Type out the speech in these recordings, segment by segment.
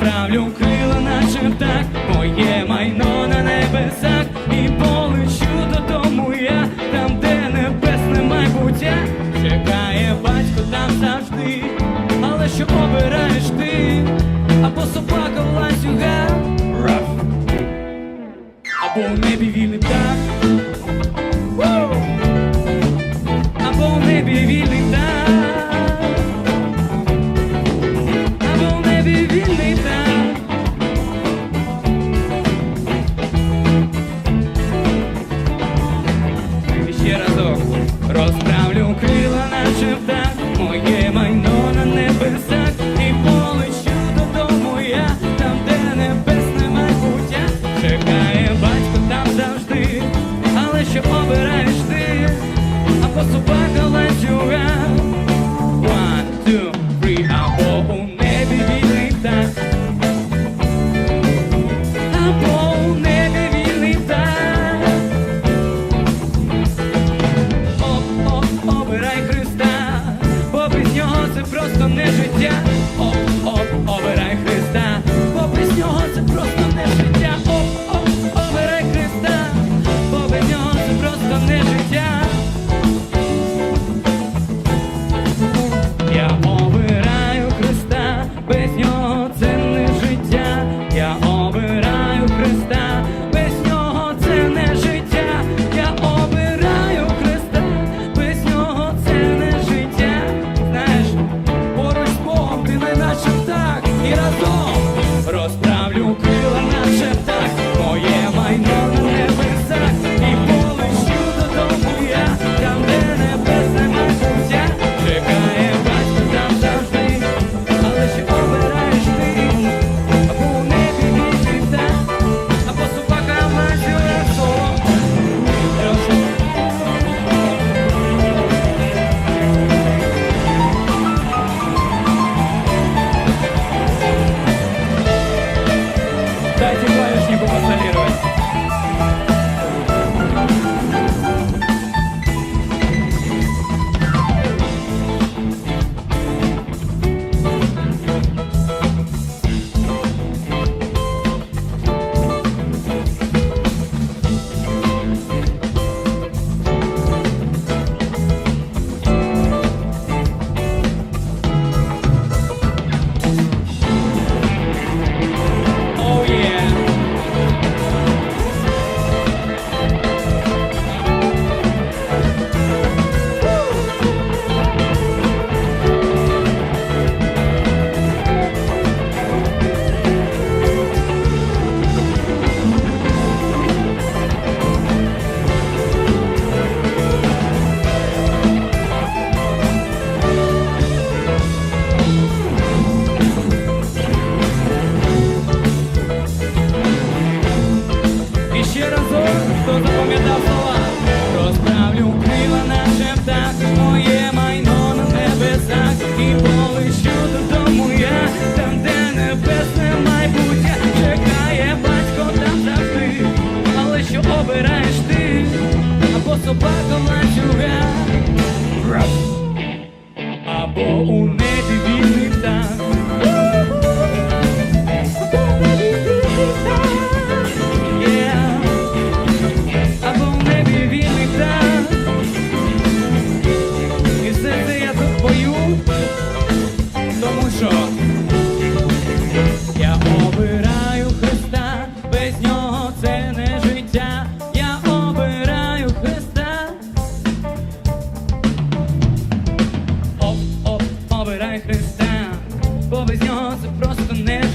розправлю крила, наче так, моє майно на небесах, і полечу додому я. Там, де небесне майбуття, чекає батько там завжди, але що обираєш ти, або собака ласюга, Раф. Або в небі вільний птах, або в небі вільний пространство.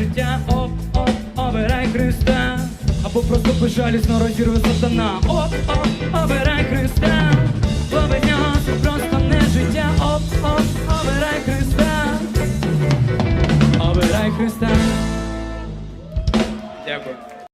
життя, оп, оп, обирай Христа, або просто безжалісно розірве сатана. Оп, оп, обирай Христа, лови нього це просто не життя, оп, оп, обирай Христа, обирай Христа. Дякую.